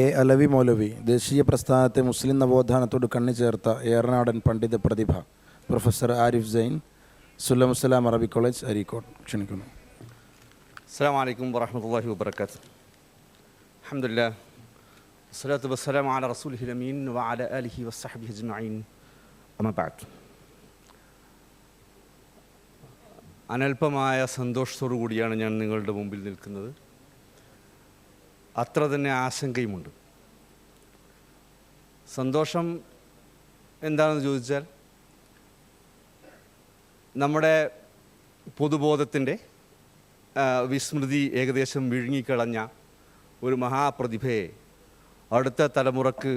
A Alavi മൗലവി ദേശീയ പ്രസ്ഥാനത്തെ മുസ്ലിം നവോത്ഥാനത്തോട് കണ്ണി ചേർത്ത ഏറനാടൻ പണ്ഡിത പ്രതിഭ പ്രൊഫസർ ആരിഫ് ജൈൻ സുല്ലമുസ്ലാം അറബി കോളേജ് അരീക്കോട് ക്ഷണിക്കുന്നു. അസ്സാം വലൈക്കും വറഹമുല്ലാഹി വാബർക്കാത്ത് വസ്സലാം റസൂൽ ഹിലമീൻ അലിഹി വസ്സഹബി അനൽപമായ സന്തോഷത്തോടു കൂടിയാണ് ഞാൻ നിങ്ങളുടെ മുമ്പിൽ നിൽക്കുന്നത്. അത്ര തന്നെ ആശങ്കയുമുണ്ട്. സന്തോഷം എന്താണെന്ന് ചോദിച്ചാൽ നമ്മുടെ പൊതുബോധത്തിന്റെ വിസ്മൃതി ഏകദേശം വിഴുങ്ങിക്കളഞ്ഞ ഒരു മഹാപ്രതിഭയെ അടുത്ത തലമുറയ്ക്ക്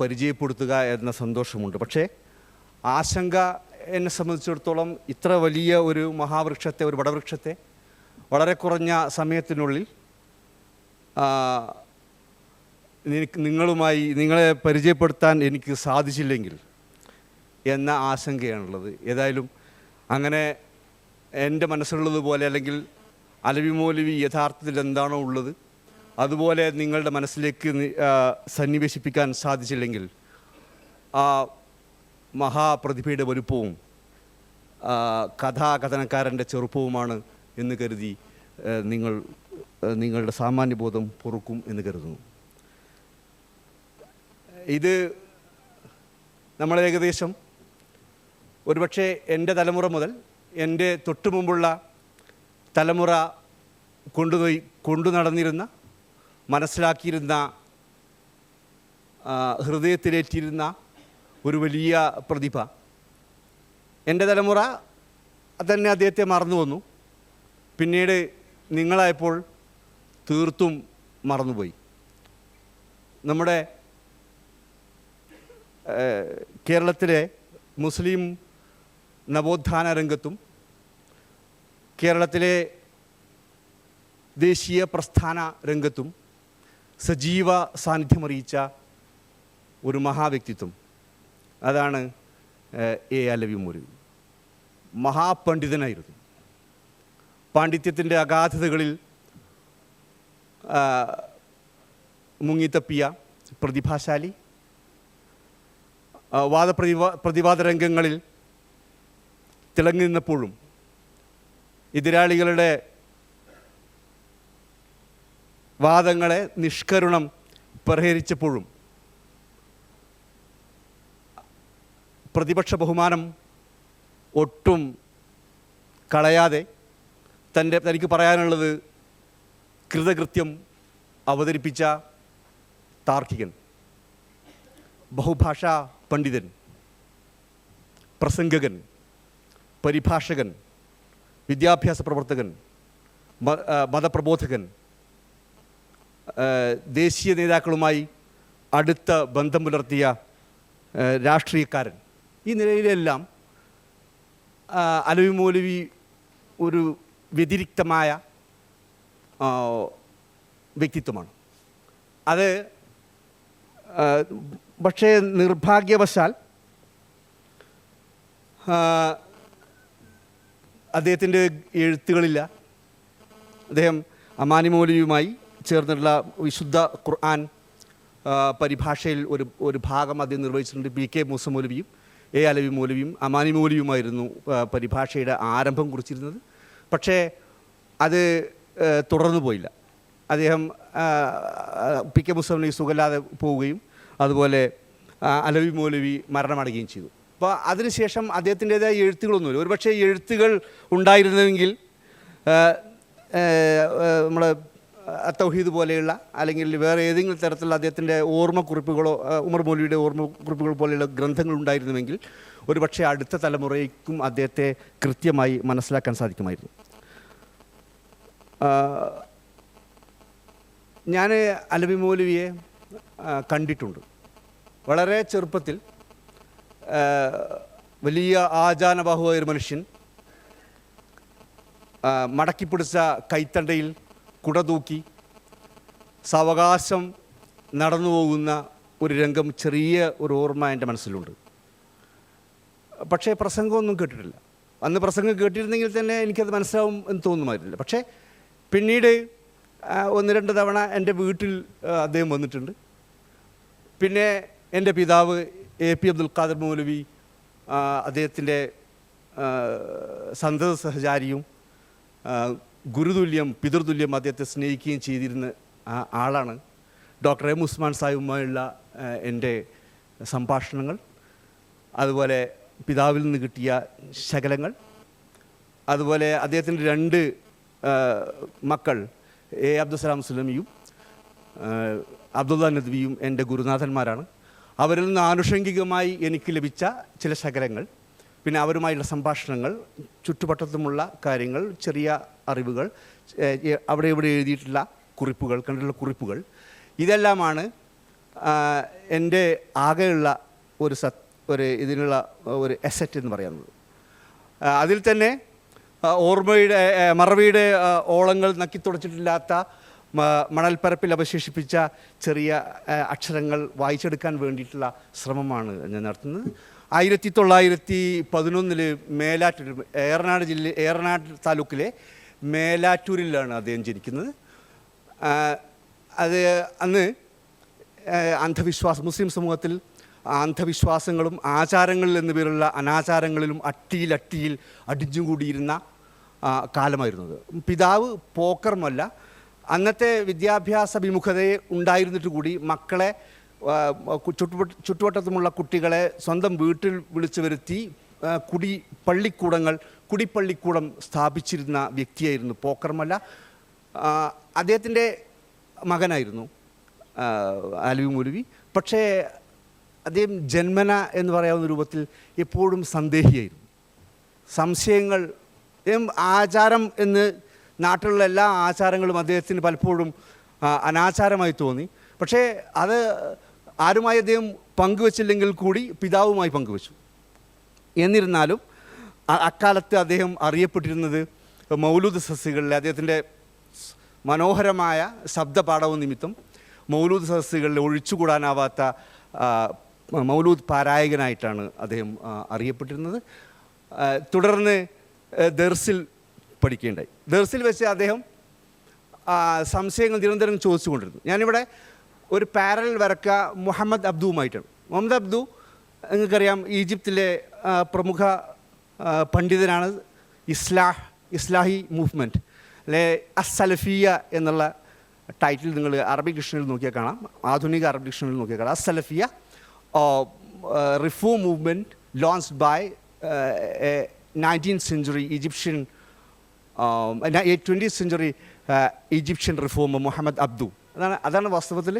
പരിചയപ്പെടുത്തുക എന്ന സന്തോഷമുണ്ട്. പക്ഷേ ആശങ്ക എന്നെ സംബന്ധിച്ചിടത്തോളം ഇത്ര വലിയ ഒരു മഹാവൃക്ഷത്തെ ഒരു വടവൃക്ഷത്തെ വളരെ കുറഞ്ഞ സമയത്തിനുള്ളിൽ നിങ്ങളുമായി നിങ്ങളെ പരിചയപ്പെടുത്താൻ എനിക്ക് സാധിച്ചില്ലെങ്കിൽ എന്ന ആശങ്കയാണുള്ളത്. ഏതായാലും അങ്ങനെ എന്റെ മനസ്സിലുള്ളതുപോലെ അല്ലെങ്കിൽ അലവി മൗലവി യഥാർത്ഥത്തിൽ എന്താണോ ഉള്ളത് അതുപോലെ നിങ്ങളുടെ മനസ്സിലേക്ക് സന്നിവേശിപ്പിക്കാൻ സാധിച്ചില്ലെങ്കിൽ ആ മഹാപ്രതിഭയുടെ വലുപ്പവും കഥാകഥനക്കാരന്റെ ചെറുപ്പവുമാണ് എന്ന് കരുതി നിങ്ങൾ നിങ്ങളുടെ സാമാന്യബോധം പൊറുക്കും എന്ന് കരുതുന്നു. ഇത് നമ്മൾ ഏകദേശം ഒരുപക്ഷെ എന്റെ തലമുറ മുതൽ എന്റെ തൊട്ടു മുമ്പുള്ള തലമുറ കൊണ്ടുപോയി കൊണ്ടു നടന്നിരുന്ന മനസ്സിലാക്കിയിരുന്ന ഹൃദയത്തിലേറ്റിരുന്ന ഒരു വലിയ പ്രതിഭ. എന്റെ തലമുറ തന്നെ അദ്ദേഹത്തെ മറന്നു വന്നു പിന്നീട് നിങ്ങളായപ്പോൾ തീർത്തും മറന്നുപോയി. നമ്മുടെ കേരളത്തിലെ മുസ്ലിം നവോത്ഥാന രംഗത്തും കേരളത്തിലെ ദേശീയ പ്രസ്ഥാന രംഗത്തും സജീവ സാന്നിധ്യമറിയിച്ച ഒരു മഹാവ്യക്തിത്വം. അതാണ് എ. അലവി മൗലവി മഹാപണ്ഡിതനായിരുന്നു. പാണ്ഡിത്യത്തിന്റെ അഗാധതകളിൽ മുങ്ങിത്തപ്പിയ പ്രതിഭാശാലി വാദപ്രതിവാ പ്രതിവാദ രംഗങ്ങളിൽ തിളങ്ങി നിന്നപ്പോഴും എതിരാളികളുടെ വാദങ്ങളെ നിഷ്കരുണം പരിഹരിച്ചപ്പോഴും പ്രതിപക്ഷ ബഹുമാനം ഒട്ടും കളയാതെ തന്റെ തനിക്ക് പറയാനുള്ളത് കൃതകൃത്യം അവതരിപ്പിച്ച താർക്കികൻ ബഹുഭാഷാ പണ്ഡിതൻ പ്രസംഗകൻ പരിഭാഷകൻ വിദ്യാഭ്യാസ പ്രവർത്തകൻ മതപ്രബോധകൻ ദേശീയ നേതാക്കളുമായി അടുത്ത ബന്ധം പുലർത്തിയ രാഷ്ട്രീയക്കാരൻ. ഈ നിലയിലെല്ലാം അലവി മൗലവി ഒരു വ്യതിരിക്തമായ വ്യക്തിത്വമാണ്. അത് പക്ഷേ നിർഭാഗ്യവശാൽ അദ്ദേഹത്തിന്റെ എഴുത്തുകളില്ല. അദ്ദേഹം അമാനി ചേർന്നിട്ടുള്ള വിശുദ്ധ ഖുർആൻ പരിഭാഷയിൽ ഒരു ഒരു ഭാഗം അദ്ദേഹം നിർവഹിച്ചിട്ടുണ്ട്. പി കെ മൂസ മൗലവിയും എ അലവി മൗലവിയും അമാനി മൗലവിയുമായിരുന്നു പരിഭാഷയുടെ ആരംഭം കുറിച്ചിരുന്നത്. പക്ഷേ അത് തുടർന്നു പോയില്ല. അദ്ദേഹം പി കെ മുസ്ലിം ലീഗ് സുഖമില്ലാതെ പോവുകയും അതുപോലെ അലവി മൗലവി മരണമടയുകയും ചെയ്തു. അപ്പോൾ അതിനുശേഷം അദ്ദേഹത്തിന്റെതായ എഴുത്തുകളൊന്നുമില്ല. ഒരുപക്ഷെ എഴുത്തുകൾ ഉണ്ടായിരുന്നെങ്കിൽ നമ്മുടെ തൗഹീദ് പോലെയുള്ള അല്ലെങ്കിൽ വേറെ ഏതെങ്കിലും തരത്തിലുള്ള അദ്ദേഹത്തിന്റെ ഓർമ്മക്കുറിപ്പുകളോ ഉമർ മോലിയുടെ ഓർമ്മക്കുറിപ്പുകൾ പോലെയുള്ള ഗ്രന്ഥങ്ങൾ ഉണ്ടായിരുന്നുവെങ്കിൽ ഒരുപക്ഷെ അടുത്ത തലമുറയ്ക്കും അദ്ദേഹത്തെ കൃത്യമായി മനസ്സിലാക്കാൻ സാധിക്കുമായിരുന്നു. ഞാൻ അലബി മൗലവിയെ കണ്ടിട്ടുണ്ട്. വളരെ ചെറുപ്പത്തിൽ വലിയ ആചാനബാഹുവായ ഒരു മനുഷ്യൻ മടക്കിപ്പിടിച്ച കൈത്തണ്ടയിൽ കുട തൂക്കി സാവകാശം നടന്നു പോകുന്ന ഒരു രംഗം ചെറിയ ഒരു ഓർമ്മ എന്റെ മനസ്സിലുണ്ട്. പക്ഷേ പ്രസംഗമൊന്നും കേട്ടിട്ടില്ല. അന്ന് പ്രസംഗം കേട്ടിരുന്നെങ്കിൽ തന്നെ എനിക്കത് മനസ്സിലാവും എന്ന് തോന്നുമായിരുന്നില്ല. പക്ഷേ പിന്നീട് ഒന്ന് രണ്ട് തവണ എന്റെ വീട്ടിൽ അദ്ദേഹം വന്നിട്ടുണ്ട്. പിന്നെ എന്റെ പിതാവ് എ പി അബ്ദുൽ ഖാദർ മൗലവി അദ്ദേഹത്തിന്റെ സന്തത സഹചാരിയും ഗുരുതുല്യം പിതൃതുല്യം അദ്ദേഹത്തെ സ്നേഹിക്കുകയും ചെയ്തിരുന്ന ആളാണ് ഡോക്ടർ എം ഉസ്മാൻ സാഹിബുമായുള്ള എന്റെ സംഭാഷണങ്ങൾ. അതുപോലെ പിതാവിൽ നിന്ന് കിട്ടിയ ശകലങ്ങൾ. അതുപോലെ അദ്ദേഹത്തിന്റെ രണ്ട് മക്കൾ എ അബ്ദുസലാം സുലമിയും അബ്ദുള്ള നദ്വിയും എന്റെ ഗുരുനാഥന്മാരാണ്. അവരിൽ നിന്ന് ആനുഷംഗികമായി എനിക്ക് ലഭിച്ച ചില ശകലങ്ങൾ പിന്നെ അവരുമായുള്ള സംഭാഷണങ്ങൾ ചുറ്റുപട്ടത്തുമുള്ള കാര്യങ്ങൾ ചെറിയ അറിവുകൾ അവിടെ ഇവിടെ എഴുതിയിട്ടുള്ള കുറിപ്പുകൾ കണ്ടിട്ടുള്ള കുറിപ്പുകൾ. ഇതെല്ലാമാണ് എന്റെ ആകെയുള്ള ഒരു സത് ഒരു ഇതിനുള്ള ഒരു എസറ്റ് എന്ന് പറയുന്നത് അതിൽ തന്നെ ഓർമ്മയുടെ മറവിയുടെ ഓളങ്ങൾ നക്കിത്തുടച്ചിട്ടില്ലാത്ത മണൽപ്പരപ്പിൽ അവശേഷിപ്പിച്ച ചെറിയ അക്ഷരങ്ങൾ വായിച്ചെടുക്കാൻ വേണ്ടിയിട്ടുള്ള ശ്രമമാണ് ഞാൻ നടത്തുന്നത്. ആയിരത്തി തൊള്ളായിരത്തി പതിനൊന്നിൽ മേലാറ്റൂർ ഏറനാട് ജില്ല ഏറനാട് താലൂക്കിലെ മേലാറ്റൂരിലാണ് അദ്ദേഹം ജനിക്കുന്നത്. അത് അന്ന് അന്ധവിശ്വാസം മുസ്ലിം സമൂഹത്തിൽ അന്ധവിശ്വാസങ്ങളും ആചാരങ്ങളിൽ എന്ന പേരുള്ള അനാചാരങ്ങളിലും അട്ടിയിൽ അട്ടിയിൽ അടിഞ്ഞുകൂടിയിരുന്ന കാലമായിരുന്നത്. പിതാവ് പോക്കർമല്ല. അന്നത്തെ വിദ്യാഭ്യാസ വിമുഖതയെ ഉണ്ടായിരുന്നിട്ട് കൂടി മക്കളെ ചുറ്റുവട്ടത്തുമുള്ള കുട്ടികളെ സ്വന്തം വീട്ടിൽ വിളിച്ചു വരുത്തി കുടി പള്ളിക്കൂടങ്ങൾ കുടിപ്പള്ളിക്കൂടം സ്ഥാപിച്ചിരുന്ന വ്യക്തിയായിരുന്നു പോക്കർമല്ല. അദ്ദേഹത്തിന്റെ മകനായിരുന്നു ആലുവി മുലുവി പക്ഷേ അദ്ദേഹം ജന്മന എന്ന് പറയാവുന്ന രൂപത്തിൽ എപ്പോഴും സന്ദേഹിയായിരുന്നു. സംശയങ്ങൾ ആചാരം എന്ന് നാട്ടിലുള്ള എല്ലാ ആചാരങ്ങളും അദ്ദേഹത്തിന് പലപ്പോഴും അനാചാരമായി തോന്നി. പക്ഷേ അത് ആരുമായി അദ്ദേഹം പങ്കുവച്ചില്ലെങ്കിൽ കൂടി പിതാവുമായി പങ്കുവച്ചു. എന്നിരുന്നാലും അക്കാലത്ത് അദ്ദേഹം അറിയപ്പെട്ടിരുന്നത് മൗലൂദ് സസ്യകളിലെ അദ്ദേഹത്തിന്റെ മനോഹരമായ ശബ്ദപാഠവും നിമിത്തം മൗലൂദ് സദസ്സുകളിൽ ഒഴിച്ചുകൂടാനാവാത്ത മൗലൂദ് പാരായകനായിട്ടാണ് അദ്ദേഹം അറിയപ്പെട്ടിരുന്നത്. തുടർന്ന് ദർസിൽ പഠിക്കുകയുണ്ടായി. ദർസിൽ വെച്ച് അദ്ദേഹം സംശയങ്ങൾ നിരന്തരം ചോദിച്ചുകൊണ്ടിരുന്നു. ഞാനിവിടെ ഒരു പാരൽ വരക്ക മുഹമ്മദ് അബ്ദുവുമായിട്ടാണ്. മുഹമ്മദ് അബ്ദു നിങ്ങൾക്കറിയാം ഈജിപ്തിലെ പ്രമുഖ പണ്ഡിതനാണ്. ഇസ്ലാഹ് ഇസ്ലാഹി മൂവ്മെന്റ് അല്ലെ അസലഫിയ എന്നുള്ള ടൈറ്റിൽ നിങ്ങൾ അറബിക് ഡിക്ഷണറിയിൽ നോക്കിയാൽ കാണാം. ആധുനിക അറബിക് ഡിക്ഷണറിയിൽ നോക്കിയാൽ കാണാം. Salafiyya reform movement launched by nineteen century Egyptian twenty century Egyptian reformer Muhammad Abduh അതാണ് അതാണ് വാസ്തവത്തിൽ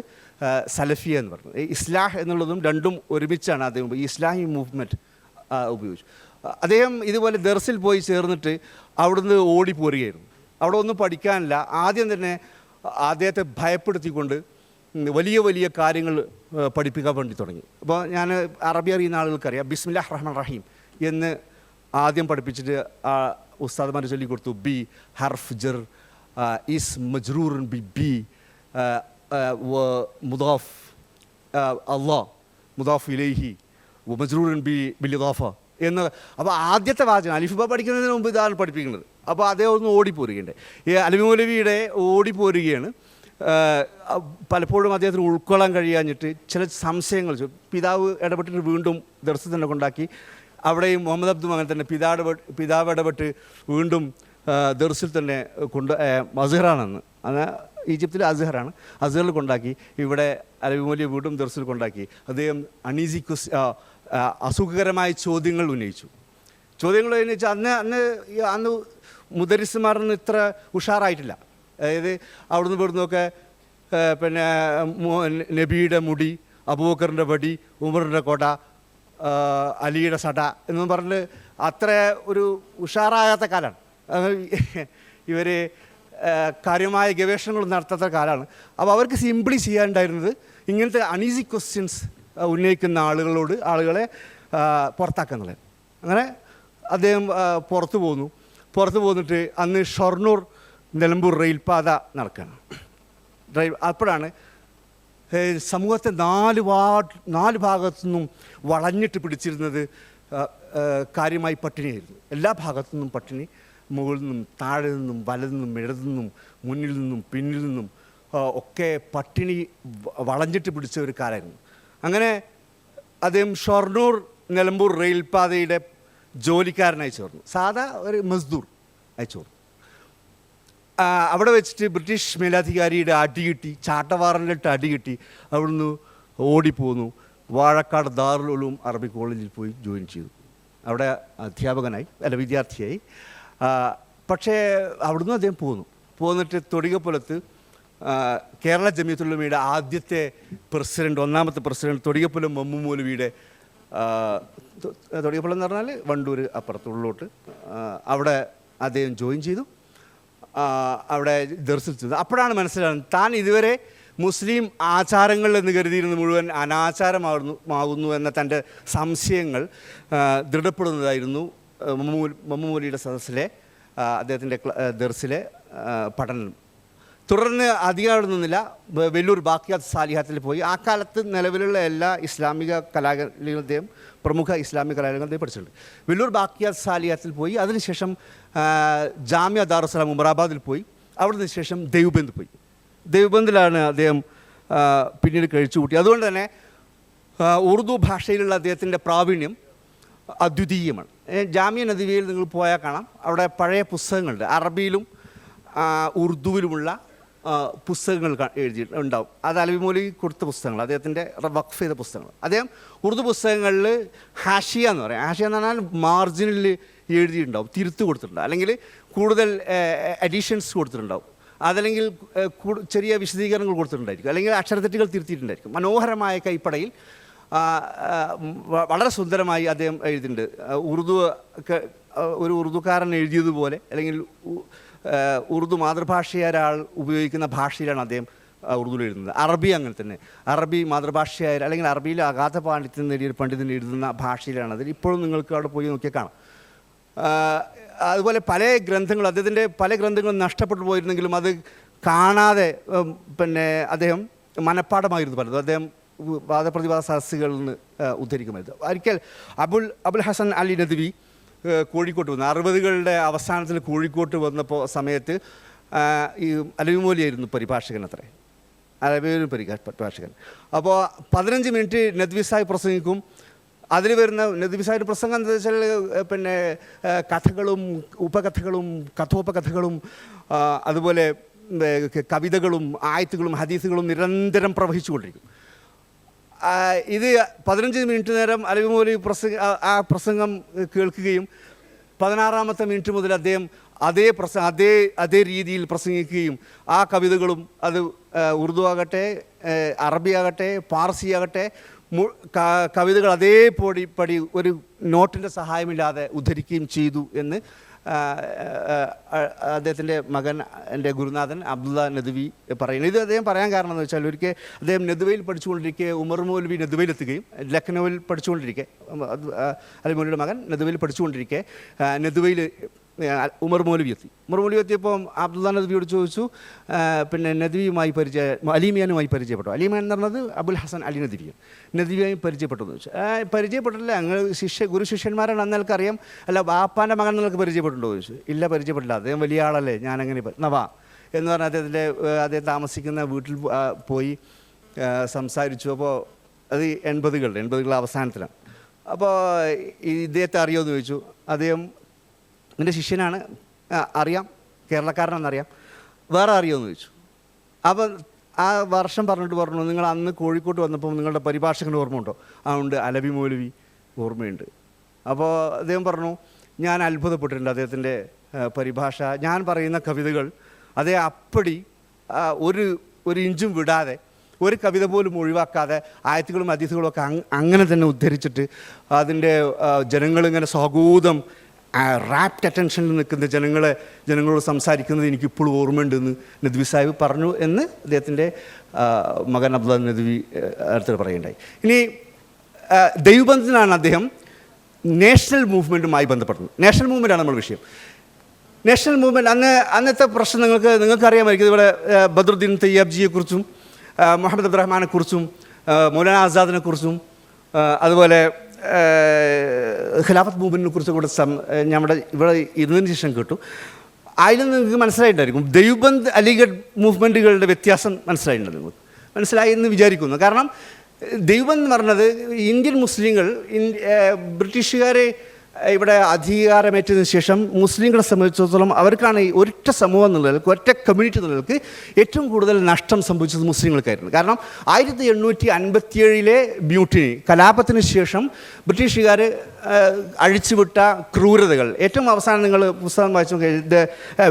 സലഫിയ എന്ന് പറഞ്ഞത് ഈ ഇസ്ലാഹ് എന്നുള്ളതും രണ്ടും ഒരുമിച്ചാണ് അദ്ദേഹം ഈ ഇസ്ലാഹി മൂവ്മെന്റ് ഉപയോഗിച്ചു അദ്ദേഹം ഇതുപോലെ ദർസിൽ പോയി ചേർന്നിട്ട് അവിടുന്ന് ഓടിപ്പോരുകയായിരുന്നു. അവിടെ ഒന്നും പഠിക്കാനില്ല. ആദ്യം തന്നെ അദ്ദേഹത്തെ ഭയപ്പെടുത്തിക്കൊണ്ട് വലിയ വലിയ കാര്യങ്ങൾ പഠിപ്പിക്കാൻ വേണ്ടി തുടങ്ങി. അപ്പോൾ ഞാൻ അറബി അറിയുന്ന ആളുകൾക്കറിയാം ബിസ്മില്ലാഹ് റഹ്മാൻ റഹീം എന്ന് ആദ്യം പഠിപ്പിച്ചിട്ട് ആ ഉസ്താദ്മാർ ചൊല്ലി കൊടുത്തു. ബി ഹർഫ് ജർ ഈസ് മജ്റൂർ ബി ബി മുദാഫ് അള്ളാ മുദാഫ് ഇലൈഹി മജ്റൂർ ബി ബിലിദാഫ എന്ന് അപ്പോൾ ആദ്യത്തെ വാചകം അലിഫിബ പഠിക്കുന്നതിന് മുമ്പ് ഇതാണ് പഠിപ്പിക്കുന്നത്. അപ്പോൾ അതേ ഒന്ന് ഓടിപ്പോരുകയുണ്ട് ഈ മൗലവിയുടെ ഓടിപ്പോരുകയാണ്. പലപ്പോഴും അദ്ദേഹത്തിന് ഉൾക്കൊള്ളാൻ കഴിയാഞ്ഞിട്ട് ചില സംശയങ്ങൾ പിതാവ് ഇടപെട്ടിട്ട് വീണ്ടും ദർശനം തന്നെ കൊണ്ടാക്കി. അവിടെയും മുഹമ്മദ് അബ്ദും അങ്ങനെ തന്നെ പിതാവ് പിതാവ് ഇടപെട്ട് വീണ്ടും ദർസിൽ തന്നെ കൊണ്ട് അസഹറാണെന്ന്. അങ്ങനെ ഈജിപ്തിൽ അസഹറാണ്. അസഹറിൽ കൊണ്ടാക്കി ഇവിടെ അലവിമൂല്യ വീണ്ടും ദർസിൽ കൊണ്ടാക്കി. അദ്ദേഹം അണീസി ക്വസ് അസുഖകരമായ ചോദ്യങ്ങൾ ഉന്നയിച്ചു. ചോദ്യങ്ങൾ ഉന്നയിച്ചാൽ അന്ന് അന്ന് അന്ന് മുദരിസുമാരൊന്നും ഇത്ര ഉഷാറായിട്ടില്ല. അതായത് അവിടുന്ന് ഇവിടുന്നൊക്കെ പിന്നെ നബിയുടെ മുടി അബൂബക്കറിന്റെ വടി ഉമറിന്റെ കൊട ആ, അലിയുടെ സട എന്ന് പറഞ്ഞ് അത്ര ഒരു ഉഷാറാകാത്ത കാലമാണ് ഇവർ കാര്യമായ ഗവേഷണങ്ങൾ നടത്താത്ത കാലമാണ് അപ്പോൾ അവർക്ക് സിംപിളി ചെയ്യാനുണ്ടായിരുന്നത് ഇങ്ങനത്തെ അണീസി ക്വസ്റ്റ്യൻസ് ഉന്നയിക്കുന്ന ആളുകളോട് ആളുകളെ പുറത്താക്കുന്നത്. അങ്ങനെ അദ്ദേഹം പുറത്തു പോന്നു. പുറത്തു പോന്നിട്ട് അന്ന് ഷൊർണൂർ നിലമ്പൂർ റെയിൽപാത നടക്കുകയാണ്. ഡ്രൈവ് അപ്പോഴാണ് സമൂഹത്തെ നാല് വാ നാല് ഭാഗത്തു നിന്നും വളഞ്ഞിട്ട് പിടിച്ചിരുന്നത് കാര്യമായി പട്ടിണിയായിരുന്നു. എല്ലാ ഭാഗത്തു നിന്നും പട്ടിണി മുകളിൽ നിന്നും താഴെ നിന്നും വലതു നിന്നും ഇടതു നിന്നും മുന്നിൽ നിന്നും പിന്നിൽ നിന്നും ഒക്കെ പട്ടിണി വളഞ്ഞിട്ട് പിടിച്ച ഒരു കാലമായിരുന്നു. അങ്ങനെ അദ്ദേഹം ഷൊർണൂർ നിലമ്പൂർ റെയിൽപാതയുടെ ജോലിക്കാരനായി ചേർന്നു. സാധാ ഒരു മസ്ദൂർ ആയി ചേർന്നു. അവിടെ വെച്ചിട്ട് ബ്രിട്ടീഷ് മേലധികാരിയുടെ അടി കിട്ടി ചാട്ടവാറലിട്ട് അടി കിട്ടി. അവിടുന്ന് ഓടിപ്പോന്നു. വാഴക്കാട് ദാറുലും അറബി കോളേജിൽ പോയി ജോയിൻ ചെയ്തു. അവിടെ അധ്യാപകനായി അല്ല വിദ്യാർത്ഥിയായി. പക്ഷേ അവിടുന്ന് അദ്ദേഹം പോന്നു. പോന്നിട്ട് തൊടികപ്പുലത്ത് കേരള ജമീത്തുള്ളമിയുടെ ആദ്യത്തെ പ്രസിഡന്റ് ഒന്നാമത്തെ പ്രസിഡന്റ് തൊടികപ്പുലം മമ്മു മൗലവിയുടെ ആ, തൊടികപ്പുലം എന്ന് പറഞ്ഞാൽ വണ്ടൂർ അപ്പുറത്തുള്ളിലോട്ട് അവിടെ അദ്ദേഹം ജോയിൻ ചെയ്തു. അവിടെ ദർശിച്ചത് അപ്പോഴാണ് മനസ്സിലാകുന്നത് താൻ ഇതുവരെ മുസ്ലിം ആചാരങ്ങൾ എന്ന് കരുതിയിരുന്ന മുഴുവൻ അനാചാരമാകുന്നു ആകുന്നു എന്ന തന്റെ സംശയങ്ങൾ ദൃഢപ്പെടുന്നതായിരുന്നു മമ്മൂലിയുടെ സദസ്സിലെ അദ്ദേഹത്തിന്റെ ദർസിലെ പഠനം. തുടർന്ന് അധികാരം നിന്നില്ല. വെല്ലൂർ ബാക്കിയാത്ത് സാലിഹാത്തിൽ പോയി. ആ കാലത്ത് നിലവിലുള്ള എല്ലാ ഇസ്ലാമിക കലാകാരികളുടെയും പ്രമുഖ ഇസ്ലാമിക കലാകാരികളുടെയും പഠിച്ചിട്ടുണ്ട്. വെല്ലൂർ ബാക്കിയാത്ത് സാലിഹാത്തിൽ പോയി. അതിനുശേഷം ജാമ്യ ദാറുസലാം ഉമറാബാദിൽ പോയി. അവിടുന്ന് ശേഷം ദേവബന്ദ് പോയി. ദേവബന്ദിലാണ് അദ്ദേഹം പിന്നീട് കഴിച്ചു കൂട്ടി. അതുകൊണ്ട് തന്നെ ഉറുദു ഭാഷയിലുള്ള അദ്ദേഹത്തിന്റെ പ്രാവീണ്യം അദ്വിതീയമാണ്. ജാമ്യ നദിവയിൽ നിങ്ങൾ പോയാൽ കാണാം. അവിടെ പഴയ പുസ്തകങ്ങളുണ്ട്. അറബിയിലും ഉറുദുവിലുമുള്ള പുസ്തകങ്ങൾ എഴുതി ഉണ്ടാവും. അത് അലവിമൂലി കൊടുത്ത പുസ്തകങ്ങൾ അദ്ദേഹത്തിന്റെ വഖഫ് ചെയ്ത പുസ്തകങ്ങൾ. അദ്ദേഹം ഉറുദു പുസ്തകങ്ങളിൽ ഹാഷിയ എന്ന് പറയും. ഹാഷിയ എന്ന് പറഞ്ഞാൽ മാർജിനിൽ എഴുതിയിട്ടുണ്ടാവും തിരുത്ത് കൊടുത്തിട്ടുണ്ടാവും അല്ലെങ്കിൽ കൂടുതൽ അഡീഷൻസ് കൊടുത്തിട്ടുണ്ടാവും. അതല്ലെങ്കിൽ ചെറിയ വിശദീകരണങ്ങൾ കൊടുത്തിട്ടുണ്ടായിരിക്കും. അല്ലെങ്കിൽ അക്ഷരത്തെറ്റുകൾ തിരുത്തിയിട്ടുണ്ടായിരിക്കും. മനോഹരമായ കൈപ്പടയിൽ വളരെ സുന്ദരമായി അദ്ദേഹം എഴുതിയിട്ടുണ്ട്. ഉറുദു ഒരു ഉറുദുക്കാരൻ എഴുതിയതുപോലെ അല്ലെങ്കിൽ ഉറുദു മാതൃഭാഷയായ ഒരാൾ ഉപയോഗിക്കുന്ന ഭാഷയിലാണ് അദ്ദേഹം ഉറുദു ഉറുദുവിൽ എഴുതുന്നത്. അറബി അങ്ങനെ തന്നെ. അറബി മാതൃഭാഷയായ അല്ലെങ്കിൽ അറബിയിൽ അഗാധ പാണ്ഡിത്യം നേടിയ ഒരു പണ്ഡിതൻ എഴുതുന്ന ഭാഷയിലാണ് അതിൽ. ഇപ്പോഴും നിങ്ങൾക്ക് അവിടെ പോയി നോക്കിയാൽ കാണാം. അതുപോലെ പല ഗ്രന്ഥങ്ങൾ അദ്ദേഹത്തിന്റെ പല ഗ്രന്ഥങ്ങളും നഷ്ടപ്പെട്ടു പോയിരുന്നെങ്കിലും അത് കാണാതെ പിന്നെ അദ്ദേഹം മനഃപ്പാടമായിരുന്നു പലതും. അദ്ദേഹം വാദപ്രതിവാദ സദസ്സുകളിൽ നിന്ന് ഉദ്ധരിക്കുമായിരുന്നു. ഒരിക്കൽ അബുൽ അബുൽ ഹസൻ അലി നദ്വി കോഴിക്കോട്ട് വന്നു. അറുപതുകളുടെ അവസാനത്തിൽ കോഴിക്കോട്ട് വന്നപ്പോൾ സമയത്ത് ഈ അലവിമോലിയായിരുന്നു പരിഭാഷകൻ അത്രേ. അലവിമോലി പരിഭാഷകൻ. അപ്പോൾ പതിനഞ്ച് മിനിറ്റ് നദ്വി സാഹിബ് പ്രസംഗിക്കും. അതിൽ വരുന്ന നദ്വി പ്രസംഗം എന്താ വെച്ചാൽ പിന്നെ കഥകളും ഉപകഥകളും കഥോപകഥകളും അതുപോലെ കവിതകളും ആയത്തുകളും ഹദീസുകളും നിരന്തരം പ്രവഹിച്ചുകൊണ്ടിരിക്കും. ഇത് പതിനഞ്ച് മിനിറ്റ് നേരം അലവിമോലി പ്രസംഗ ആ- പ്രസംഗം കേൾക്കുകയും പതിനാറാമത്തെ മിനിറ്റ് മുതൽ അദ്ദേഹം അതേ പ്രസ അതേ അതേ രീതിയിൽ പ്രസംഗിക്കുകയും ആ കവിതകളും അത് ഉറുദു ആകട്ടെ അറബി ആകട്ടെ പാർസി ആകട്ടെ കവിതകൾ അതേപടി പടി ഒരു നോട്ടിന്റെ സഹായമില്ലാതെ ഉദ്ധരിക്കുകയും ചെയ്തു എന്ന് അദ്ദേഹത്തിന്റെ മകൻ എന്റെ ഗുരുനാഥൻ അബ്ദുള്ള നദുവി പറയുന്നത് ഇത് അദ്ദേഹം പറയാൻ കാരണം എന്ന് വെച്ചാൽ ഒരിക്കൽ അദ്ദേഹം നെതുവയിൽ പഠിച്ചുകൊണ്ടിരിക്കെ ഉമർ മൗലവി നെതുവയിലെത്തുകയും ലക്നൌവിൽ പഠിച്ചുകൊണ്ടിരിക്കെ അലി മൗലിയുടെ മകൻ നെതുവയിൽ പഠിച്ചുകൊണ്ടിരിക്കെ നെതുവയിൽ ഉമർ മൗലവി എത്തി ഉമർ മൗലവി എത്തിയപ്പോൾ അബ്ദുള്ള നദ്വിയോട് ചോദിച്ചു പിന്നെ നദ്വിയുമായി പരിചയ അലീമിയാനുമായി പരിചയപ്പെട്ടു? അലീമിയൻ എന്ന് പറഞ്ഞത് അബുൽ ഹസൻ അലി നദ്വിയാണ്. നദ്വിയായി പരിചയപ്പെട്ടു എന്ന് ചോദിച്ചു. "ആ, പരിചയപ്പെട്ടില്ല ഞങ്ങൾ ശിഷ്യ ഗുരു ശിഷ്യന്മാരാണ് അന്ന് അറിയാം. അല്ല ബാപ്പാന്റെ മകൻ നിങ്ങൾക്ക് പരിചയപ്പെട്ടുണ്ടോ എന്ന് ചോദിച്ചു. ഇല്ല പരിചയപ്പെട്ടില്ല. അദ്ദേഹം വലിയ ആളല്ലേ. ഞാനങ്ങനെ നവാ. എന്ന് പറഞ്ഞാൽ അദ്ദേഹത്തിന്റെ അദ്ദേഹം താമസിക്കുന്ന വീട്ടിൽ പോയി സംസാരിച്ചു. അപ്പോൾ അത് എൺപതുകളുടെ എൺപതുകളുടെ അവസാനത്തിലാണ്. അപ്പോൾ ഇദ്ദേഹത്തെ അറിയുമോ എന്ന് ചോദിച്ചു. അദ്ദേഹം എന്റെ ശിഷ്യനാണ്. അറിയാം. കേരളക്കാരനാണെന്നറിയാം. വേറെ അറിയുമെന്ന് ചോദിച്ചു. അപ്പം ആ വർഷം പറഞ്ഞിട്ട് പറഞ്ഞു നിങ്ങൾ അന്ന് കോഴിക്കോട്ട് വന്നപ്പോൾ നിങ്ങളുടെ പരിഭാഷകന്റെ ഓർമ്മയുണ്ടോ? ആ ഉണ്ട്. അലബി മൗലവി ഓർമ്മയുണ്ട്. അപ്പോൾ അദ്ദേഹം പറഞ്ഞു ഞാൻ അത്ഭുതപ്പെട്ടിട്ടുണ്ട് അദ്ദേഹത്തിന്റെ പരിഭാഷ. ഞാൻ പറയുന്ന കവിതകൾ അതേ അപ്പടി ഒരു ഒരു ഇഞ്ചും വിടാതെ ഒരു കവിത പോലും ഒഴിവാക്കാതെ ആയത്തുകളും അതിഥികളും ഒക്കെ അങ് അങ്ങനെ തന്നെ ഉദ്ധരിച്ചിട്ട് അതിന്റെ ജനങ്ങളിങ്ങനെ സ്വകൂതം റാപ്റ്റ് അറ്റൻഷനിൽ നിൽക്കുന്ന ജനങ്ങളെ ജനങ്ങളോട് സംസാരിക്കുന്നത് ഇപ്പോഴും ഓർമ്മയുണ്ടെന്ന് നദ്വി സാഹിബ് പറഞ്ഞു എന്ന് അദ്ദേഹത്തിന്റെ മകൻ അബ്ദുൽ നദ്വി അടുത്ത് പറയുണ്ടായി ഇനി ആ, ദൈവബന്ധത്തിനാണ് അദ്ദേഹം നാഷണൽ മൂവ്മെന്റുമായി ബന്ധപ്പെടുന്നത്. നാഷണൽ മൂവ്മെന്റാണ് നമ്മൾ വിഷയം. നാഷണൽ മൂവ്മെന്റ് അന്ന് അന്നത്തെ പ്രശ്നം നിങ്ങൾക്ക് നിങ്ങൾക്ക് അറിയാമായിരിക്കും ഇവിടെ ബദ്രുദ്ദീൻ തയ്യാബ്ജിയെക്കുറിച്ചും ആ, മുഹമ്മദ് അബ്ദുറഹ്മാനെക്കുറിച്ചും ആ, മൗലാന ആസാദിനെക്കുറിച്ചും അതുപോലെ ഖിലാഫത്ത് മൂവ്മെന്റിനെ കുറിച്ച് കൂടെ സം നമ്മുടെ ഇവിടെ ഇരുന്നതിന് ശേഷം കേട്ടു. അതിൽ നിന്ന് നിങ്ങൾക്ക് മനസ്സിലായിട്ടുണ്ടായിരിക്കും ദൈവബന്ദ് അലിഗഡ് മൂവ്മെന്റുകളുടെ വ്യത്യാസം മനസ്സിലായിട്ടുണ്ട് നിങ്ങൾക്ക്. മനസ്സിലായി എന്ന് വിചാരിക്കുന്നു. കാരണം ദൈവം എന്ന് പറഞ്ഞത് ഇന്ത്യൻ മുസ്ലിങ്ങൾ ബ്രിട്ടീഷുകാരെ ഇവിടെ അധികാരമേറ്റതിന് ശേഷം മുസ്ലിങ്ങളെ സംബന്ധിച്ചിടത്തോളം അവർക്കാണ് ഈ ഒരൊറ്റ സമൂഹം എന്നുള്ളവർക്ക് ഒറ്റ കമ്മ്യൂണിറ്റി എന്നുള്ളവർക്ക് ഏറ്റവും കൂടുതൽ നഷ്ടം സംഭവിച്ചത് മുസ്ലിങ്ങൾക്കായിരുന്നു. കാരണം ആയിരത്തി എണ്ണൂറ്റി അൻപത്തിയേഴിലെ ബ്യൂട്ടിനി കലാപത്തിന് ശേഷം ബ്രിട്ടീഷുകാർ അഴിച്ചുവിട്ട ക്രൂരതകൾ. ഏറ്റവും അവസാനം നിങ്ങൾ പുസ്തകം വായിച്ചു ഇത്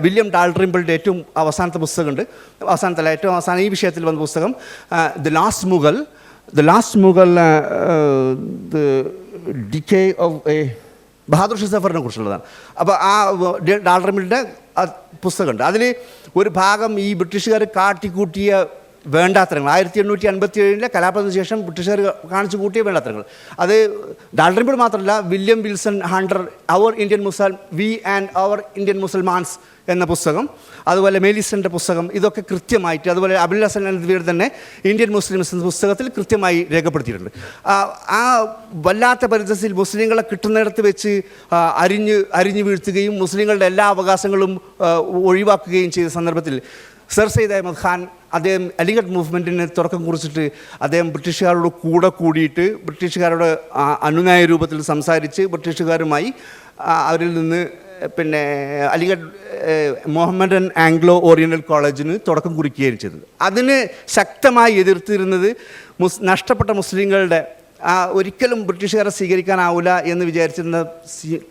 വില്യം ഡാൾട്രിമ്പിളുടെ ഏറ്റവും അവസാനത്തെ പുസ്തകമുണ്ട്. അവസാനത്തല്ല ഏറ്റവും അവസാനം ഈ വിഷയത്തിൽ വന്ന പുസ്തകം the last Mughal. The last Mughal the decay of a Bahadur Shah സഫറിനെ കുറിച്ചുള്ളതാണ്. അപ്പോൾ ആ ഡാൾറമിന്റെ പുസ്തകമുണ്ട്. അതിൽ ഒരു ഭാഗം ഈ ബ്രിട്ടീഷുകാർ കാട്ടിക്കൂട്ടിയ വേണ്ടാത്തരങ്ങൾ. ആയിരത്തി എണ്ണൂറ്റി അൻപത്തി ഏഴിലെ കലാപത്തിന് ശേഷം ബ്രിട്ടീഷുകാർ കാണിച്ചു കൂട്ടിയ വേണ്ടാത്തരങ്ങൾ. അത് ഡാൾഡർമിൽ മാത്രമല്ല William Wilson Hunter our Indian മുസൽ വി ആൻഡ് അവർ ഇന്ത്യൻ മുസൽമാൻസ് എന്ന പുസ്തകം അതുപോലെ മേലിസന്റെ പുസ്തകം ഇതൊക്കെ കൃത്യമായിട്ട് അതുപോലെ അബുൽ ഹസൻ എന്നിവർ തന്നെ ഇന്ത്യൻ മുസ്ലിംസ് എന്ന പുസ്തകത്തിൽ കൃത്യമായി രേഖപ്പെടുത്തിയിട്ടുണ്ട്. ആ വല്ലാത്ത പരിതസ്ഥിതിയിൽ മുസ്ലിങ്ങളെ കിട്ടുന്നിടത്ത് വെച്ച് അരിഞ്ഞ് അരിഞ്ഞു വീഴ്ത്തുകയും മുസ്ലിങ്ങളുടെ എല്ലാ അവകാശങ്ങളും ഒഴിവാക്കുകയും ചെയ്ത സന്ദർഭത്തിൽ സർ സെയ്ദ് അഹമ്മദ് ഖാൻ അദ്ദേഹം അലിഗഡ് മൂവ്മെന്റിന് തുടക്കം കുറിച്ചിട്ട് അദ്ദേഹം ബ്രിട്ടീഷുകാരോട് കൂടെ കൂടിയിട്ട് ബ്രിട്ടീഷുകാരോട് അനുനായ രൂപത്തിൽ സംസാരിച്ച് ബ്രിട്ടീഷുകാരുമായി അവരിൽ നിന്ന് പിന്നെ അലിഗഡ് മുഹമ്മദൻ ആംഗ്ലോ ഓറിയന്റൽ കോളേജിന് തുടക്കം കുറിക്കുകയും ചെയ്തത്. അതിന് ശക്തമായി എതിർത്തിരുന്നത് മുസ് നഷ്ടപ്പെട്ട മുസ്ലിങ്ങളുടെ ആ ഒരിക്കലും ബ്രിട്ടീഷുകാരെ സ്വീകരിക്കാനാവില്ല എന്ന് വിചാരിച്ചിരുന്ന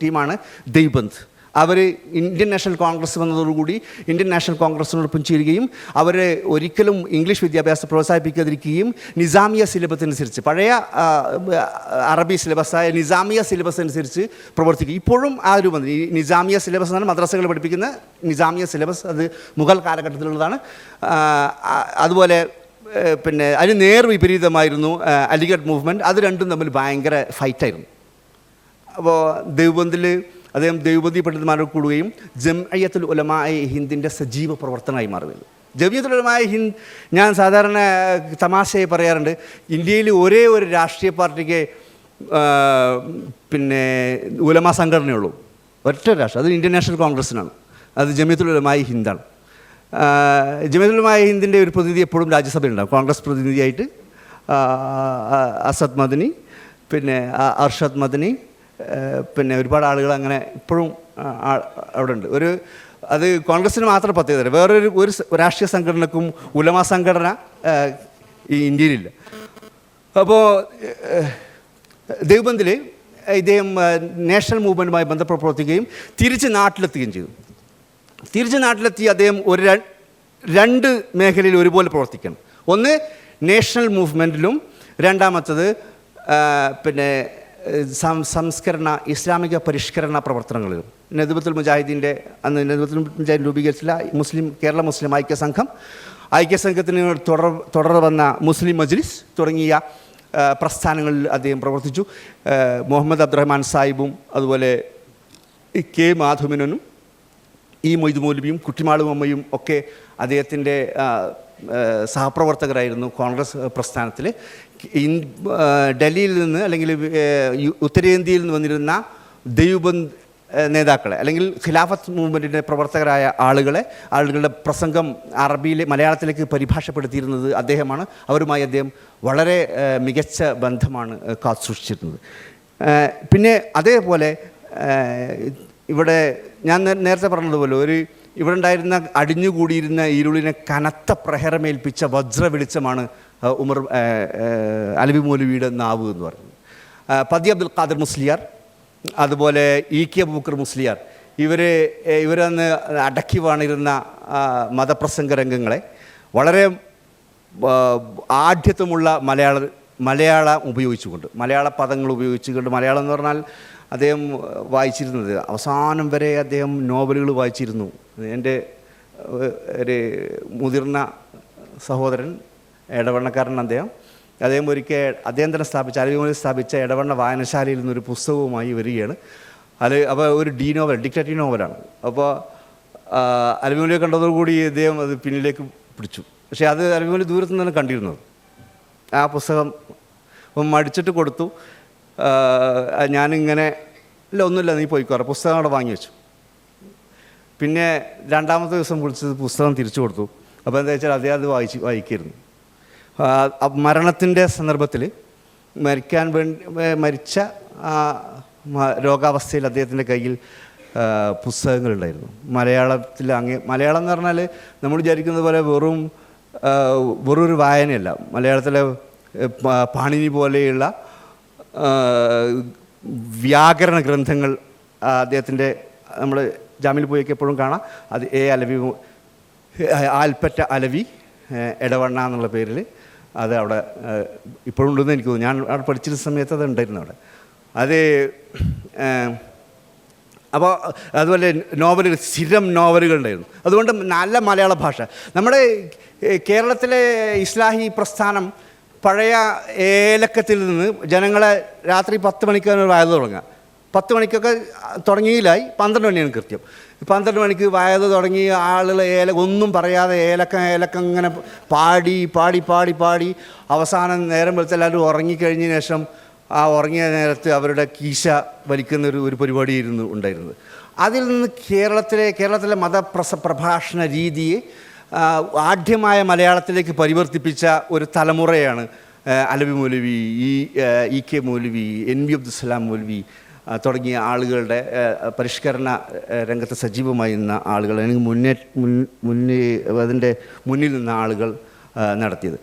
ടീമാണ് ദൈബന്ത് അവർ ഇന്ത്യൻ നാഷണൽ കോൺഗ്രസ് വന്നതോടുകൂടി ഇന്ത്യൻ നാഷണൽ കോൺഗ്രസിനോടൊപ്പം ചേരുകയും അവരെ ഒരിക്കലും ഇംഗ്ലീഷ് വിദ്യാഭ്യാസം പ്രോത്സാഹിപ്പിക്കാതിരിക്കുകയും നിസാമിയ സിലബസ് അനുസരിച്ച് പഴയ അറബി സിലബസായ നിസാമിയ സിലബസ് അനുസരിച്ച് പ്രവർത്തിക്കും. ഇപ്പോഴും ആ രൂപം ഈ നിസാമിയ സിലബസ് എന്നാണ് മദ്രസകൾ പഠിപ്പിക്കുന്ന നിസാമിയ സിലബസ് അത് മുഗൾ കാലഘട്ടത്തിലുള്ളതാണ്. അതുപോലെ പിന്നെ അതിന് നേർ വിപരീതമായിരുന്നു അലിഗഡ് മൂവ്മെന്റ് അത് രണ്ടും തമ്മിൽ ഭയങ്കര ഫൈറ്റായിരുന്നു. അപ്പോൾ ദേവബന്ദിൽ അദ്ദേഹം ദേവബന്ദി പണ്ഡിതന്മാരോട് കൂടുകയും ജംഅയ്യത്തുൽ ഉലമായ ഹിന്ദിന്റെ സജീവ പ്രവർത്തനമായി മാറുകയും ജമിയത്തുൽ ഉലമായ ഹിന്ദ് ഞാൻ സാധാരണ തമാശയായി പറയാറുണ്ട് ഇന്ത്യയിൽ ഒരേ ഒരു രാഷ്ട്രീയ പാർട്ടിക്ക് പിന്നെ ഉലമ സംഘടനയുള്ളൂ. ഒറ്റ രാഷ്ട്രം അത് ഇന്ത്യൻ നാഷണൽ കോൺഗ്രസ്സിനാണ്. അത് ജമിയത്തുൽ ഉലമായ ഹിന്ദാണ്. ജമിയത്തുൽ ഉലമായ ഹിന്ദിന്റെ ഒരു പ്രതിനിധി എപ്പോഴും രാജ്യസഭയിലുണ്ടാകും കോൺഗ്രസ് പ്രതിനിധിയായിട്ട് അസദ് മദനി പിന്നെ അർഷദ് മദനി പിന്നെ ഒരുപാട് ആളുകൾ അങ്ങനെ ഇപ്പോഴും അവിടെ ഉണ്ട് ഒരു അത് കോൺഗ്രസ്സിന് മാത്രം പ്രത്യേകത വേറൊരു ഒരു രാഷ്ട്രീയ സംഘടനക്കും ഉലമ സംഘടന ഈ ഇന്ത്യയിലില്ല. അപ്പോൾ ദേവബന്ദിൽ ഇദ്ദേഹം നാഷണൽ മൂവ്മെന്റുമായി ബന്ധപ്പെട്ട് പ്രവർത്തിക്കുകയും തിരിച്ച് നാട്ടിലെത്തുകയും ചെയ്തു. തിരിച്ച് നാട്ടിലെത്തി അദ്ദേഹം ഒരു രണ്ട് മേഖലയിൽ ഒരുപോലെ പ്രവർത്തിക്കണം. ഒന്ന് നാഷണൽ മൂവ്മെന്റിലും രണ്ടാമത്തത് പിന്നെ സംസ്കരണ ഇസ്ലാമിക പരിഷ്കരണ പ്രവർത്തനങ്ങളിലും നദുബത്തുൽ മുജാഹിദീന്റെ അന്ന് നദുബത്തുൽ മുജാഹിദ് രൂപീകരിച്ചില്ല മുസ്ലിം കേരള മുസ്ലിം ഐക്യ സംഘം ഐക്യ സംഘത്തിന് തുടർ തുടർ വന്ന മുസ്ലിം മജ്ലിസ് തുടങ്ങിയ പ്രസ്ഥാനങ്ങളിൽ അദ്ദേഹം പ്രവർത്തിച്ചു. മുഹമ്മദ് അബ്ദുറഹ്മാൻ സാഹിബും അതുപോലെ കെ മാധവമേനോനും ഈ മൊയ്ത് മൗലവിയും കുട്ടിമാളും അമ്മയും ഒക്കെ അദ്ദേഹത്തിന്റെ സഹപ്രവർത്തകരായിരുന്നു കോൺഗ്രസ് പ്രസ്ഥാനത്തിൽ. ഡൽഹിയിൽ നിന്ന് അല്ലെങ്കിൽ ഉത്തരേന്ത്യയിൽ നിന്ന് വന്നിരുന്ന ദൈവബന്ധ നേതാക്കളെ അല്ലെങ്കിൽ ഖിലാഫത്ത് മൂവ്മെന്റിന്റെ പ്രവർത്തകരായ ആളുകളെ ആളുകളുടെ പ്രസംഗം അറബിയിൽ മലയാളത്തിലേക്ക് പരിഭാഷപ്പെടുത്തിയിരുന്നത് അദ്ദേഹമാണ്. അവരുമായി അദ്ദേഹം വളരെ മികച്ച ബന്ധമാണ് കാത്തു സൂക്ഷിച്ചിരുന്നത് പിന്നെ അതേപോലെ ഇവിടെ ഞാൻ നേരത്തെ പറഞ്ഞതുപോലെ ഒരു ഇവിടെ ഉണ്ടായിരുന്ന അടിഞ്ഞുകൂടിയിരുന്ന ഇരുളിനെ കനത്ത പ്രഹരമേൽപ്പിച്ച വജ്ര വെളിച്ചമാണ് ആ, ഉമർ അലബി മൗലവിയുടെ നാവ് എന്ന് ആ, പതി അബ്ദുൽ ഖാദർ മുസ്ലിയാർ അതുപോലെ ഇ കെ അബൂക്കർ മുസ്ലിയാർ ഇവർ ഇവരന്ന് അടക്കി വാണിരുന്ന മതപ്രസംഗ രംഗങ്ങളെ വളരെ ആഢ്യത്വമുള്ള മലയാള മലയാളം ഉപയോഗിച്ചുകൊണ്ട് മലയാള പദങ്ങൾ ഉപയോഗിച്ചുകൊണ്ട് മലയാളം എന്ന് പറഞ്ഞാൽ അദ്ദേഹം വായിച്ചിരുന്നത്. അവസാനം വരെ അദ്ദേഹം നോവലുകൾ വായിച്ചിരുന്നു. എന്റെ ഒരു മുതിർന്ന സഹോദരൻ ഇടവണ്ണക്കാരൻ അദ്ദേഹം. അദ്ദേഹം ഒരിക്കൽ അദ്ദേഹം തന്നെ സ്ഥാപിച്ച അലവിമോലി സ്ഥാപിച്ച ഇടവണ്ണ വായനശാലയിൽ നിന്നൊരു പുസ്തകവുമായി വരികയാണ്. അല്ലെ അപ്പോൾ ഒരു ഡി നോവൽ ഡിക്റ്റേറ്റീവ് നോവലാണ്. അപ്പോൾ അലവിമോലിയെ കണ്ടതോടുകൂടി അദ്ദേഹം അത് പിന്നിലേക്ക് പിടിച്ചു. പക്ഷേ അത് അലവിമോലി ദൂരത്ത് നിന്ന് കണ്ടിരുന്നത്. ആ പുസ്തകം മടിച്ചിട്ട് കൊടുത്തു. ഞാനിങ്ങനെ ഇല്ല ഒന്നുമില്ല നീ പോയിക്കോറ പുസ്തകം അവിടെ വാങ്ങി വെച്ചു. പിന്നെ രണ്ടാമത്തെ ദിവസം വിളിച്ചത് പുസ്തകം തിരിച്ചു കൊടുത്തു. അപ്പോൾ എന്താ വെച്ചാൽ അദ്ദേഹം അത് വായിച്ച് വായിക്കായിരുന്നു. മരണത്തിന്റെ സന്ദർഭത്തിൽ മരിക്കാൻ വേണ്ടി മരിച്ച രോഗാവസ്ഥയിൽ അദ്ദേഹത്തിന്റെ കയ്യിൽ പുസ്തകങ്ങളുണ്ടായിരുന്നു. മലയാളത്തിൽ അങ്ങേ മലയാളം എന്ന് പറഞ്ഞാൽ നമ്മൾ വിചാരിക്കുന്നത് പോലെ വെറും വെറും ഒരു വായനയല്ല. മലയാളത്തിലെ പാണിനി പോലെയുള്ള വ്യാകരണ ഗ്രന്ഥങ്ങൾ അദ്ദേഹത്തിന്റെ നമ്മൾ ജാമ്യയിൽ പോയൊക്കെ എപ്പോഴും കാണാം. അത് എ അലവി ആൽപ്പറ്റ അലവി എടവണ്ണ എന്നുള്ള പേരിൽ അത് അവിടെ ഇപ്പോഴും ഉണ്ടെന്ന് എനിക്ക് തോന്നുന്നു. ഞാൻ അവിടെ പഠിച്ചിരുന്ന സമയത്ത് അത് ഉണ്ടായിരുന്നു അവിടെ. അത് അപ്പോൾ അതുപോലെ നോവലുകൾ സ്ഥിരം നോവലുകൾ ഉണ്ടായിരുന്നു. അതുകൊണ്ട് നല്ല മലയാള ഭാഷ. നമ്മുടെ കേരളത്തിലെ ഇസ്ലാഹി പ്രസ്ഥാനം പഴയ ഏലക്കത്തിൽ നിന്ന് ജനങ്ങളെ രാത്രി പത്ത് മണിക്കാണ് വായന തുടങ്ങുക. പത്ത് മണിക്കൊക്കെ തുടങ്ങിയില്ലായി. പന്ത്രണ്ട് മണിയാണ് കൃത്യം. പന്ത്രണ്ട് മണിക്ക് വയത് തുടങ്ങി ആളുകൾ ഏല ഒന്നും പറയാതെ ഏലക്ക ഏലക്ക ഇങ്ങനെ പാടി പാടി പാടി പാടി. അവസാനം നേരം വെളുത്ത് എല്ലാവരും ഉറങ്ങിക്കഴിഞ്ഞതിന് ശേഷം ആ ഉറങ്ങിയ നേരത്ത് അവരുടെ കീശ വലിക്കുന്ന ഒരു ഒരു പരിപാടി ഇരുന്ന് ഉണ്ടായിരുന്നത്. അതിൽ നിന്ന് കേരളത്തിലെ കേരളത്തിലെ മതപ്രസ പ്രഭാഷണ രീതിയെ ആദ്യമായ മലയാളത്തിലേക്ക് പരിവർത്തിപ്പിച്ച ഒരു തലമുറയാണ് Alabi Maulavi E K Maulavi N V Abdussalam Maulavi തുടങ്ങിയ ആളുകളുടെ പരിഷ്കരണ രംഗത്ത് സജീവമായി നിന്ന ആളുകൾ അല്ലെങ്കിൽ മുന്നേ മുൻ മുന്നേ അതിന്റെ മുന്നിൽ നിന്ന ആളുകൾ നടത്തിയത്.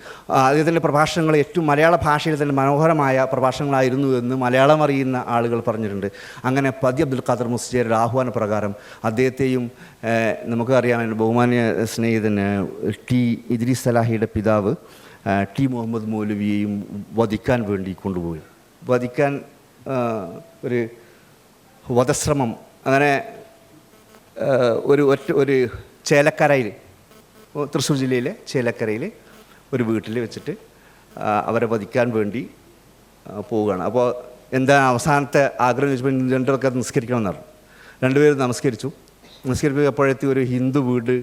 അദ്ദേഹത്തിന്റെ പ്രഭാഷണങ്ങൾ ഏറ്റവും മലയാള ഭാഷയിൽ തന്നെ മനോഹരമായ പ്രഭാഷണങ്ങളായിരുന്നു എന്ന് മലയാളം അറിയുന്ന ആളുകൾ പറഞ്ഞിട്ടുണ്ട്. അങ്ങനെ പതി അബ്ദുൽ ഖാദർ മുസ്ജിയുടെ ആഹ്വാന പ്രകാരം അദ്ദേഹത്തെയും നമുക്കറിയാം എന്റെ ബഹുമാന്യ സ്നേഹിതൻ ടി ഇദ്രീസ് സലാഹിയുടെ പിതാവ് ടി മുഹമ്മദ് മൗലവിയെയും വധിക്കാൻ വേണ്ടി കൊണ്ടുപോയി. വധിക്കാൻ ഒരു വധശ്രമം. അങ്ങനെ ഒരു ഒറ്റ ഒരു ചേലക്കരയിൽ തൃശ്ശൂർ ജില്ലയിലെ ചേലക്കരയിൽ ഒരു വീട്ടിൽ വെച്ചിട്ട് അവരെ വധിക്കാൻ വേണ്ടി പോവുകയാണ്. അപ്പോൾ എന്താ അവസാനത്തെ ആഗ്രഹം ചോദിച്ചപ്പോൾ രണ്ടുപേർക്ക് നിസ്കരിക്കണം എന്ന് പറഞ്ഞു. രണ്ടുപേരും നമസ്കരിച്ചു. നമസ്കരിച്ചപ്പോഴത്തെ ഒരു ഹിന്ദു വീട്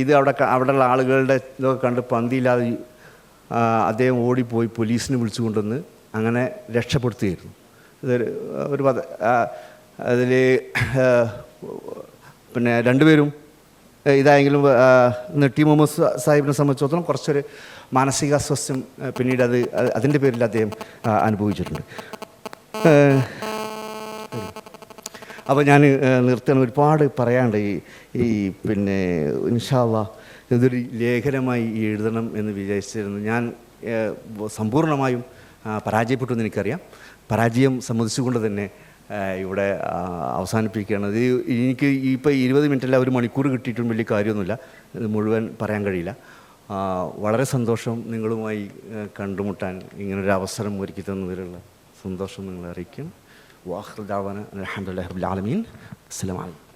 ഇത് അവിടെ അവിടെയുള്ള ആളുകളുടെ ഇതൊക്കെ കണ്ട് പന്തിയില്ലാതെ അദ്ദേഹം ഓടിപ്പോയി പോലീസിനെ വിളിച്ചു കൊണ്ടുവന്ന് അങ്ങനെ രക്ഷപ്പെടുത്തിയിരുന്നു. ഇതൊരു ഒരു പദ അതിൽ പിന്നെ രണ്ടുപേരും ഇതായെങ്കിലും നെട്ടി മുഹമ്മദ് സാഹിബിനെ സംബന്ധിച്ചിടത്തോളം കുറച്ചൊരു മാനസിക അസ്വസ്ഥ്യം പിന്നീട് അത് അത് അതിന്റെ പേരിൽ അദ്ദേഹം അനുഭവിച്ചിട്ടുണ്ട്. അപ്പോൾ ഞാൻ നിർത്തണം ഒരുപാട് പറയാണ്ട് ഈ ഈ പിന്നെ ഇൻഷാല്ല ഇതൊരു ലേഖനമായി എഴുതണം എന്ന് വിചാരിച്ചിരുന്നു. ഞാൻ സമ്പൂർണമായും പരാജയപ്പെട്ടു എന്ന് എനിക്കറിയാം. പരാജയം സമ്മതിച്ചുകൊണ്ട് തന്നെ ഇവിടെ അവസാനിപ്പിക്കുകയാണ്. ഇത് എനിക്ക് ഇപ്പോൾ ഇരുപത് മിനിറ്റല്ല ഒരു മണിക്കൂർ കിട്ടിയിട്ടും വലിയ കാര്യമൊന്നുമില്ല. ഇത് മുഴുവൻ പറയാൻ കഴിയില്ല. വളരെ സന്തോഷം നിങ്ങളുമായി കണ്ടുമുട്ടാൻ ഇങ്ങനൊരു അവസരം ഒരുക്കി തന്നതിലുള്ള സന്തോഷം നിങ്ങളെ അറിയിക്കും വാഹൃദാവന അലഹമുല്ലാ റബുലാലമീൻ അസ്സലാമലൈക്കും